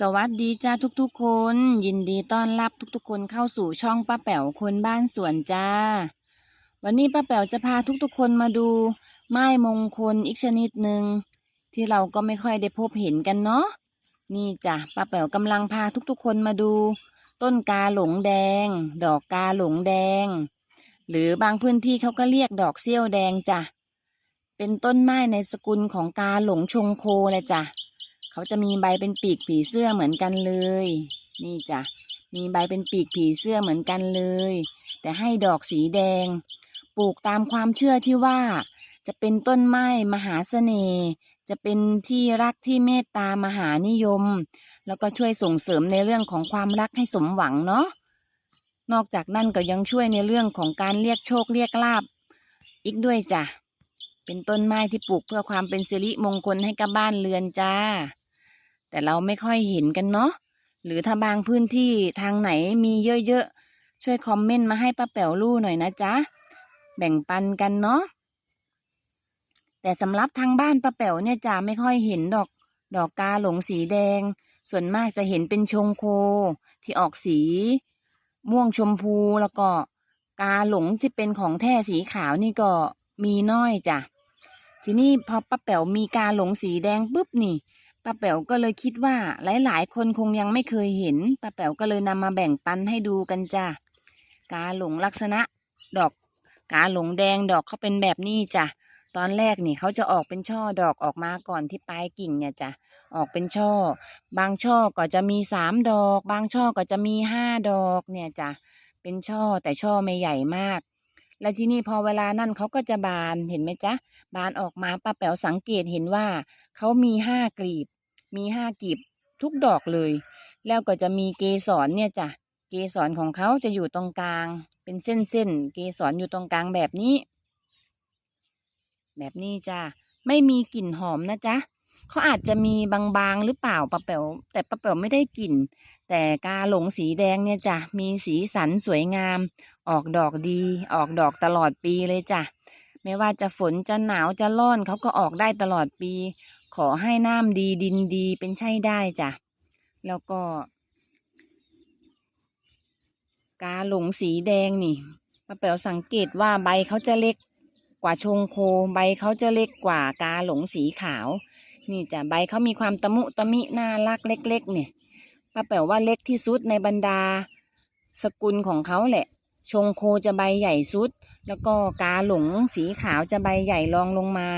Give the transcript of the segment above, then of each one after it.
สวัสดีจ้าทุกๆคน ยินดีต้อนรับทุกๆ คนเข้าสู่ช่องป้าแป๋วคนบ้านสวนจ้า วันนี้ป้าแป๋วจะพาทุกๆ คนมาดู ไม้มงคลอีกชนิดหนึ่งที่เราก็ไม่ค่อยได้พบเห็นกันเนาะนี่จ้ะป้าแป๋วกำลังพาทุกๆ คนมาดู ต้นกาหลงแดง ดอกกาหลงแดง หรือบางพื้นที่เขาก็เรียกดอกเซี่ยวแดงจ้ะเป็นต้นไม้ในสกุลของกาหลงชงโคเลยจ้ะ เขาจะมีใบเป็นปีกผีเสื้อเหมือนกันเลย นี่จ้ะ มีใบเป็นปีกผีเสื้อเหมือนกันเลย แต่ให้ดอกสีแดง ปลูกตามความเชื่อที่ว่า จะเป็นต้นไม้มหาเสน่ห์ จะเป็นที่รักที่เมตตามหานิยม แล้วก็ช่วยส่งเสริมในเรื่องของความรักให้สมหวังเนาะ นอกจากนั้นก็ยังช่วยในเรื่องของการเรียกโชคเรียกลาบ อีกด้วยจ้ะเป็นต้นไม้ที่ปลูกเพื่อความเป็นสิริมงคลให้กับบ้านเรือนจ้า แต่เราไม่ค่อยเห็นกันเนาะหรือถ้าบางพื้นที่ทางไหนมีเยอะๆ ช่วยคอมเมนต์มาให้ป้าแป๋วรู้หน่อยนะจ๊ะ แบ่งปันกันเนาะแต่สำหรับทางบ้านป้าแป๋วเนี่ยจะไม่ค่อยเห็นดอกดอกกาหลงสีแดง ส่วนมากจะเห็นเป็นชงโค ที่ออกสี ม่วงชมพูแล้วก็ กาหลงที่เป็นของแท้สีขาวนี่ก็มีน้อยจ้ะทีนี้พอป้าแป๋วมีกาหลงสีแดงปุ๊บนี่ ป้าแป๋วก็เลยคิดว่าหลายๆ คนคงยังไม่เคยเห็นป้าแป๋วก็เลยนำมาแบ่งปันให้ดูกันจ้ะกาหลงลักษณะดอกกาหลงแดงดอกเขาเป็นแบบนี้จ้ะตอนแรกนี่เขาจะออกเป็นช่อดอกออกมาก่อนที่ปลายกิ่งเนี่ยจ้ะออกเป็นช่อ บางช่อก็จะมีสามดอก บางช่อก็จะมีห้าดอกเนี่ยจ้ะเป็นช่อแต่ช่อไม่ใหญ่มาก และที่นี่พอเวลานั่นเขาก็จะบานเห็นไหมจ๊ะบานออกมาป้าแป๋วสังเกตเห็นว่าเขามีห้ากลีบ มีห้ากลีบทุกดอกเลย แล้วก็จะมีเกสรเนี่ยจ้ะ เกสรของเขาจะอยู่ตรงกลาง เป็นเส้นๆ เกสรอยู่ตรงกลางแบบนี้ แบบนี้จ้ะ ไม่มีกลิ่นหอมนะจ๊ะเขาอาจจะมีบางๆหรือเปล่าป้าแป๋วแต่ป้าแป๋วไม่ได้กลิ่น แต่กาหลงสีแดงเนี่ยจ้ะ มีสีสันสวยงาม ออกดอกดี ออกดอกตลอดปีเลยจ้ะ ไม่ว่าจะฝนจะหนาวจะร้อนเขาก็ออกได้ตลอดปี ขอให้น้ำดีดินดีเป็นใช่ได้จ้ะ แล้วก็ กาหลงสีแดงนี่ป้าแป๋วสังเกตว่าใบเขาจะเล็กกว่าชงโค ใบเขาจะเล็กกว่ากาหลงสีขาว นี่จ้ะใบเขามีความตะมุตะมิน่ารักเล็ก ๆ เนี่ยป้าแป๋วว่าเล็กที่สุดในบรรดา สกุลของเขาแหละ ชงโคจะใบใหญ่สุด แล้วก็กาหลงสีขาวจะใบใหญ่รองลงมา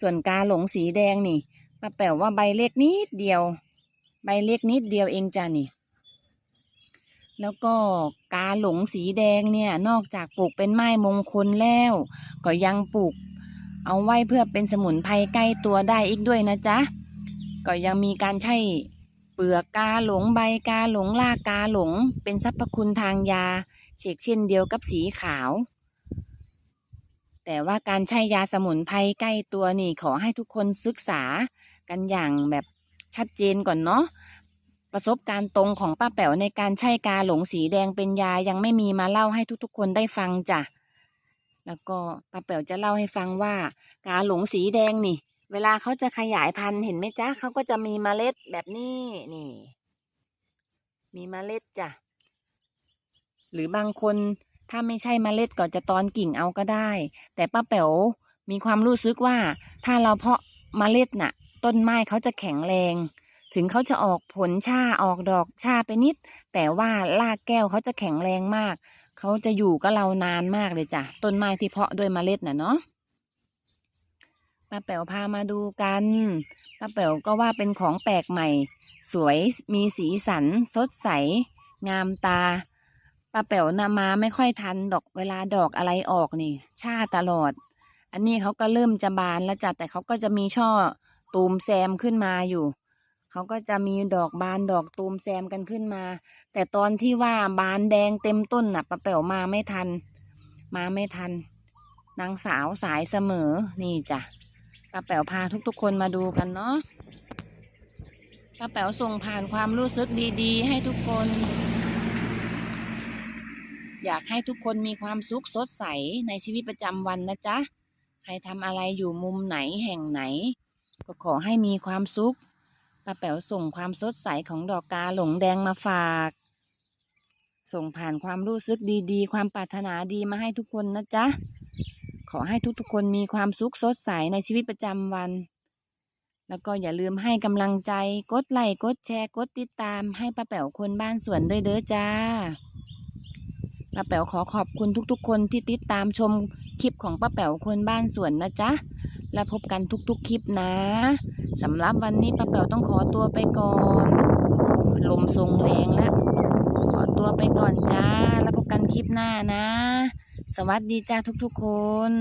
ส่วนกาหลงสีแดงนี่ป้าแป๋วว่าใบเล็กนิดเดียว ใบเล็กนิดเดียวเองจ้ะนี่ แล้วก็กาหลงสีแดงเนี่ยนอกจากปลูกเป็นไม้มงคลแล้ว ก็ยังปลูกเอาไว้เพื่อเป็นสมุนไพรใกล้ตัวได้อีกด้วยนะจ๊ะ ก็ยังมีการใช้เปลือกกาหลงใบกาหลงรากกาหลง เป็นสรรพคุณทางยาเชกเช่นเดียวกับสีขาว แต่ว่าการใช้ยาสมุนไพรใกล้ตัวนี่ขอให้ทุกคนศึกษากันอย่างแบบชัดเจนก่อนเนาะประสบการณ์ตรงของป้าแป๋วในการใช้กาหลงสีแดงเป็นยายังไม่มีมาเล่าให้ทุกๆ คนได้ฟังจ้ะแล้วก็ป้าแป๋วจะเล่าให้ฟังว่า กาหลงสีแดงนี่ เวลาเขาจะขยายพันธุ์เห็นไหมจ๊ะเขาก็จะมีเมล็ดแบบนี้นี่ มีเมล็ดจ้ะหรือบางคน ถ้าไม่ใช่เมล็ดก็จะตอนกิ่งเอาก็ได้ แต่ป้าแป๋วมีความรู้สึกว่า ถ้าเราเพาะเมล็ดน่ะ ต้นไม้เขาจะแข็งแรง ถึงเขาจะออกผลชาออกดอกชาไปนิด แต่ว่ารากแก้วเขาจะแข็งแรงมาก เขาจะอยู่กับเรานานมากเลยจ้ะต้นไม้ที่เพาะด้วยเมล็ดน่ะเนาะป้าแป๋วพามาดูกันป้าแป๋วก็ว่าเป็นของแปลกใหม่ สวยมีสีสัน สดใส งามตา ป้าแป๋วนำมาไม่ค่อยทันดอกเวลาดอกอะไรออกนี่ชาตลอด อันนี้เขาก็เริ่มจะบานแล้วจ้ะแต่เขาก็จะมีช่อตูมแซมขึ้นมาอยู่เขาก็จะมีดอกบานดอกตูมแซมกันขึ้นมา แต่ตอนที่ว่าบานแดงเต็มต้นน่ะป้าแป๋วมาไม่ทัน มาไม่ทัน นางสาวสายเสมอนี่จ้ะป้าแป๋วพาทุกๆคนมาดูกันเนาะป้าแป๋วส่งผ่านความรู้สึกดีๆ ให้ทุกคน อยากให้ทุกคนมีความสุขสดใสในชีวิตประจำวันนะจ๊ะ ใครทำอะไรอยู่มุมไหนแห่งไหน ก็ขอให้มีความสุขป้าแป๋วส่งความสดใสของดอกกาหลงแดงมาฝาก ส่งผ่านความรู้สึกดีๆ ความปรารถนาดีมาให้ทุกคนนะจ๊ะ ขอให้ทุกๆคนมีความสุขสดใสในชีวิตประจำวัน แล้วก็อย่าลืมให้กำลังใจ กดไลค์ กดแชร์ กดติดตามให้ป้าแป๋วคนบ้านสวนด้วยเด้อจ้า ป้าแป๋วขอขอบคุณทุกๆ คนที่ติดตามชมคลิปของป้าแป๋วคนบ้านสวนนะจ๊ะ แล้วพบกันทุกๆ คลิปนะสำหรับวันนี้ป้าแป๋วต้องขอตัวไปก่อน ลมทรงแรงแล้ว ขอตัวไปก่อนจ้า แล้วพบกันคลิปหน้านะ สวัสดีจ้าทุกๆ คน